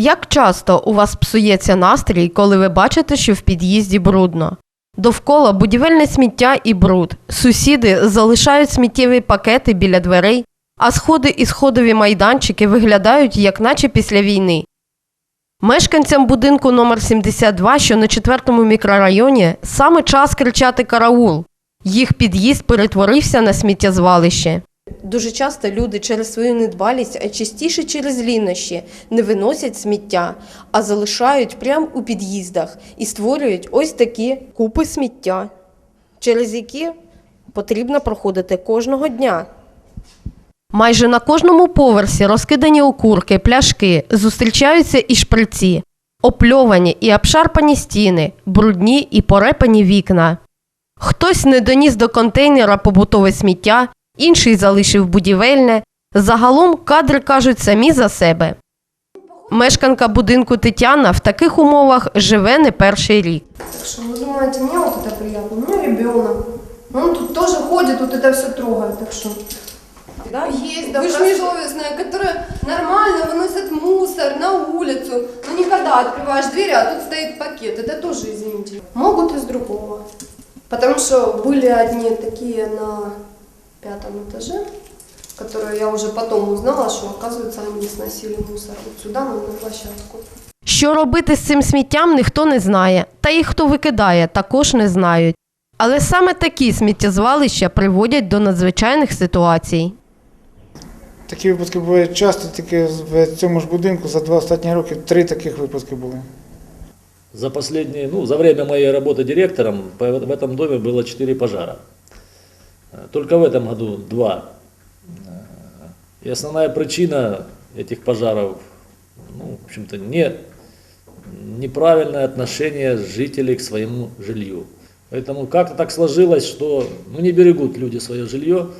Як часто у вас псується настрій, коли ви бачите, що в під'їзді брудно? Довкола будівельне сміття і бруд. Сусіди залишають сміттєві пакети біля дверей, а сходи і сходові майданчики виглядають, як наче після війни. Мешканцям будинку номер 72, що на четвертому мікрорайоні, саме час кричати караул. Їх під'їзд перетворився на сміттєзвалище. Дуже часто люди через свою недбалість, а частіше через лінощі, не виносять сміття, а залишають прямо у під'їздах і створюють ось такі купи сміття, через які потрібно проходити кожного дня. Майже на кожному поверсі розкидані окурки, пляшки, зустрічаються і шприці, опльовані і обшарпані стіни, брудні і порепані вікна. Хтось не доніс до контейнера побутове сміття, інший залишив будівельне. Загалом кадри кажуть самі за себе. Мешканка будинку Тетяна в таких умовах живе не перший рік. Так что вы думаете, мне вот это приятно? У меня ребенок. Он тут тоже ходит, вот это все трогает, так что. Есть добросовестная, которая нормально выносит мусор на улицу. Но никогда открываешь дверь, а тут стоит пакет. Это тоже, извините. Могут из другого. Потому что были одни такие на пятом этаже, которые я уже потом узнала, что, оказывается, они сносили мусор вот сюда, на, на площадку. Що робити з цим сміттям, ніхто не знає, та й хто викидає, також не знають. Але саме такі сміттєзвалища приводять до надзвичайних ситуацій. Такі випадки бувають часто, тільки в цьому ж будинку за два останні роки три таких випадки були. За последние, ну, за время моей работы директором по- в этом доме было 4 пожара. Только в этом году два. И основная причина этих пожаров, ну, в общем-то, не, неправильное отношение жителей к своему жилью. Поэтому как-то так сложилось, что ну, не берегут люди свое жилье.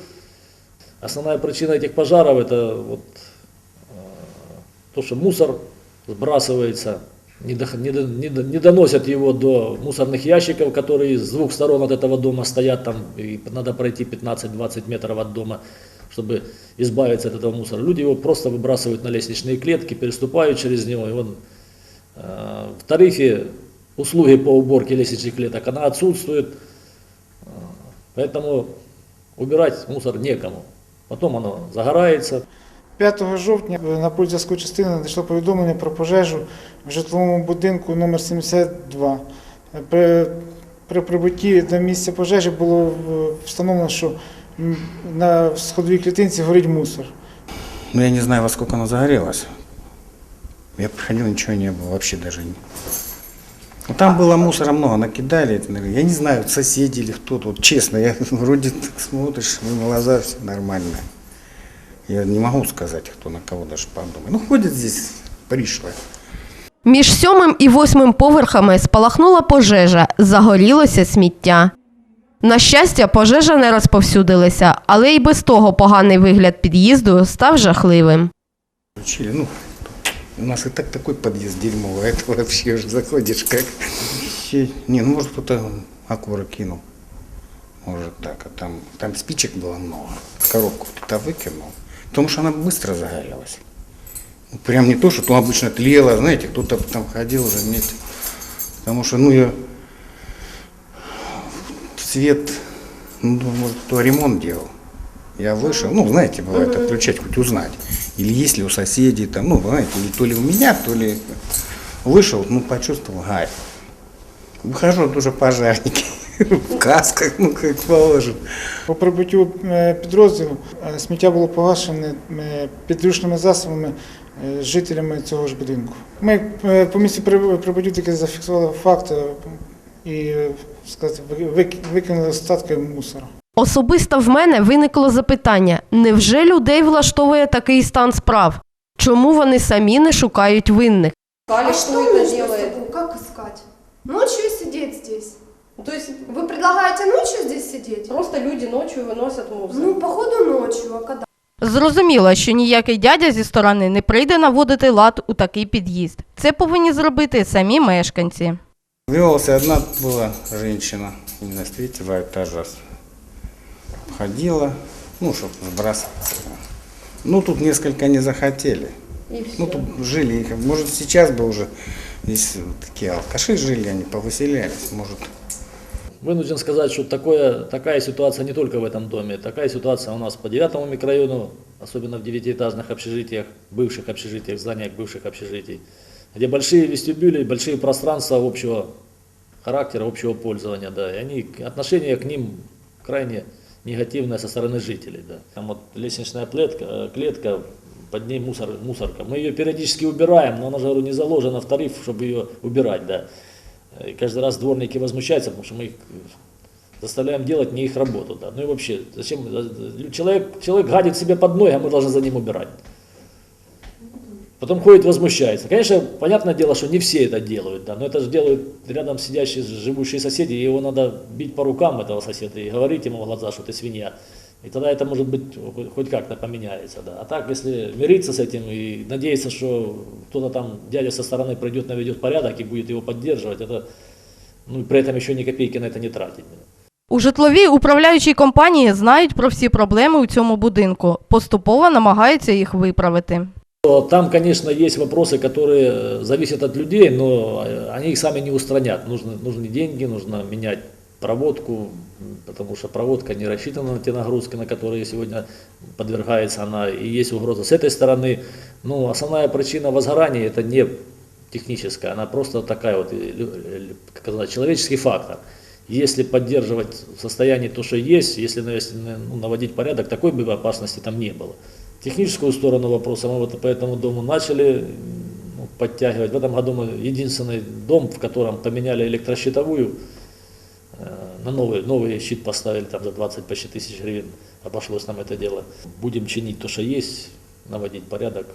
Основная причина этих пожаров это вот, э, то, что мусор сбрасывается, не, не до- не до- не доносят его до мусорных ящиков, которые с двух сторон от этого дома стоят, там и надо пройти 15-20 метров от дома, чтобы избавиться от этого мусора. Люди его просто выбрасывают на лестничные клетки, переступают через него, и он э, в тарифе услуги по уборке лестничных клеток, она отсутствует, Э, поэтому убирать мусор некому. Потом оно загорается, 5 жовтня на пульт зв'язку частини надійшло повідомлення про пожежу в житловому будинку номер 72. При, при прибутті до місця пожежі було в- встановлено, що м, на сходовій клітинці горить мусор. Ну, я не знаю, во сколько она загорелась. Я приходил, ничего не было, вообще даже не. Ну, там было мусора много, накидали. это, наверное, Я не знаю, соседи или кто тут. Честно, я вроде так смотришь, ну, глаза все нормально. Я не могу сказать, кто на кого даже подумает. Ну, ходит здесь пришлые. Між сьомим і восьмим поверхами спалахнула пожежа, загорілося сміття. На щастя, пожежа не розповсюдилася, але й без того поганий вигляд під'їзду став жахливим. Включили, ну, у нас и так такой подъезд дерьмовый, а это вообще уже заходишь как... Вообще, Не, ну может кто-то окурок кинул. Может так, а там, там спичек было много. Коробку кто-то выкинул. Потому что она быстро загорелась. Ну, Прям не то, что то обычно тлело, знаете, кто-то там ходил, заметил. Потому что, ну, я свет, ну, может, кто ремонт делал. Я вышел, ну, знаете, бывает, отключать, хоть узнать. Или есть ли у соседей там, ну, знаете, или то ли у меня, то ли вышел, ну, почувствовал гарь. Выхожу, тут уже пожарники в касках, ну, как положено. По прибуттю е, підрозділу е, сміття було погашене е, підручними засобами жителями цього ж будинку. Ми по місці при- прибуття тільки зафіксували факт і сказати, вик- викинули остатки мусору. Особисто в мене виникло запитання: невже людей влаштовує такий стан справ? Чому вони самі не шукають винних? А делает? Как искать? Ночью сидеть здесь. Тобто Вы предлагаете ночью здесь сидеть? просто люди ночі виносять мусор. Ну, походу ночью, а когда? Зрозуміло, що ніякий дядя зі сторони не прийде наводити лад у такий під'їзд. Це повинні зробити самі мешканці. Велась одна была женщина, именно с третьего этажа. Ходила, ну, чтобы сбрасываться. Ну, тут несколько не захотели. И все. Ну, тут жили, их, может, сейчас бы уже здесь такие алкаши жили, они повыселялись, может. Вынужден сказать, что такое, такая ситуация не только в этом доме, такая ситуация у нас по девятому микрорайону, особенно в девятиэтажных общежитиях, бывших общежитиях, зданиях бывших общежитий, где большие вестибюли, большие пространства общего характера, общего пользования, да, и они, отношение к ним крайне негативное со стороны жителей, да. Там вот лестничная клетка, э, клетка под ней мусор, мусорка. Мы ее периодически убираем, но она же говорю, не заложена в тариф, чтобы ее убирать, да. И каждый раз дворники возмущаются, потому что мы их заставляем делать не их работу. Да. Ну и вообще, зачем э, человек, человек гадит себе под ноги, а мы должны за ним убирать. Потом ходит, возмущается. Конечно, понятное дело, что не все это делают, да, но это же делают рядом сидящие, живущие соседи, и его надо бить по рукам, этого соседа, и говорить ему в глаза, что ты свинья. И тогда это, может быть, хоть как-то поменяется, да. А так, если мириться с этим и надеяться, что кто-то там, дядя со стороны придет, наведет порядок и будет его поддерживать, это, ну, и при этом еще ни копейки на это не тратить. У житловій управляючій компанії знають про всі проблеми у цьому будинку, поступово намагаються їх виправити. То Там, конечно, есть вопросы, которые э, зависят от людей, но э, они их сами не устранят. Нужны, нужны деньги, нужно менять проводку, потому что проводка не рассчитана на те нагрузки, на которые сегодня подвергается она, и есть угроза с этой стороны. Ну, основная причина возгорания это не техническая, она просто такая вот, э, э, как сказать, человеческий фактор. Если поддерживать в состоянии то, что есть, если навести- ну, наводить порядок, такой бы опасности там не было. Техническую сторону вопроса мы вот по этому дому начали ну, подтягивать. В этом году мы единственный дом, в котором поменяли электрощитовую, на новый, новый щит поставили там за 20 почти тысяч гривен, обошлось нам это дело. Будем чинить то, что есть, наводить порядок.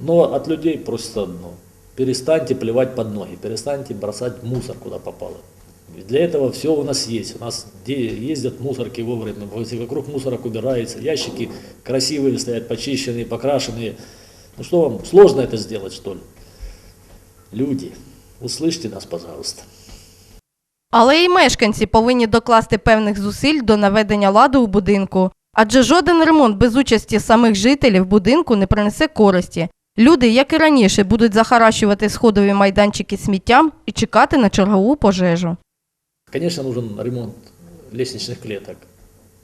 Но от людей просится одно. Перестаньте плевать под ноги, перестаньте бросать мусор, куда попало. Для этого все у нас есть. У нас ездят мусорки вовремя, вокруг мусорок убирается, ящики красивые стоят, почищенные, покрашенные. Ну что вам, сложно это сделать, что ли? Люди, услышьте нас, пожалуйста. Але і мешканці повинні докласти певних зусиль до наведення ладу у будинку, адже жоден ремонт без участі самих жителів будинку не принесе користі. Люди, як і раніше, будуть захаращувати сходові майданчики сміттям і чекати на чергову пожежу. Конечно, нужен ремонт лестничных клеток.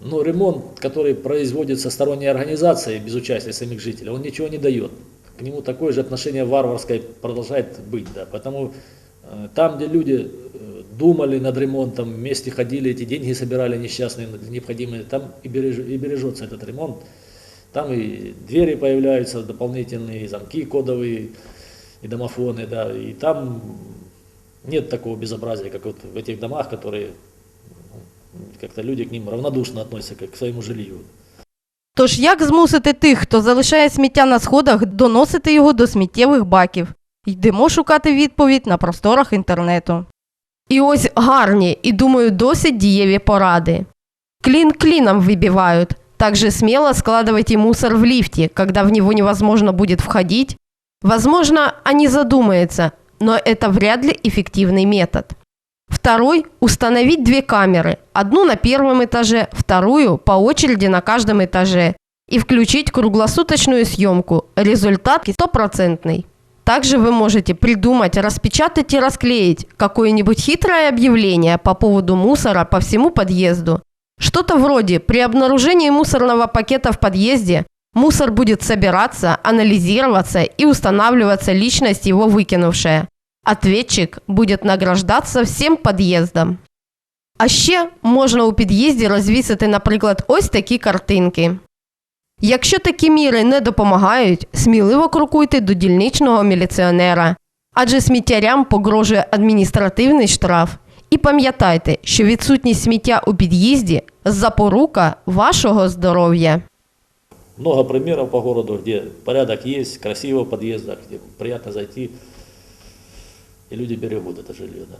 Но ремонт, который производится сторонней организацией без участия самих жителей, он ничего не дает. К нему такое же отношение варварское продолжает быть. Да. Поэтому э, там, где люди э, думали над ремонтом, вместе ходили, эти деньги собирали несчастные, необходимые, там и, береж, и бережется этот ремонт. Там и двери появляются дополнительные, и замки кодовые, и домофоны, да, и там нет такого безобразия, как вот в этих домах, которые ну, как-то люди к ним равнодушно относятся, как к своему жилью. Тож як змусити тих, хто залишає сміття на сходах, доносити його до сміттєвих баків? Йдемо шукати відповідь на просторах інтернету. І ось гарні і, думаю, досить дієві поради. Клин клином выбивают. Также смело складывайте мусор в лифте, когда в него невозможно будет входить. Возможно, они задумаются, но это вряд ли эффективный метод. Второй – установить две камеры. Одну на первом этаже, вторую по очереди на каждом этаже. И включить круглосуточную съемку. Результат стопроцентный. Также вы можете придумать, распечатать и расклеить какое-нибудь хитрое объявление по поводу мусора по всему подъезду. Что-то вроде «При обнаружении мусорного пакета в подъезде мусор будет собираться, анализироваться и устанавливаться личность его выкинувшая. Ответчик будет награждаться всім під'їздом. А ще можна у під'їзді розвісити, наприклад, ось такі картинки. Якщо такі міри не допомагають, сміливо крокуйте до дільничного міліціонера, адже сміттярям погрожує адміністративний штраф. І пам'ятайте, що відсутність сміття у під'їзді запорука вашого здоров'я. Много примеров по городу, где порядок есть, красиво в подъездах, где приятно зайти, и люди берегут это жилье. Да.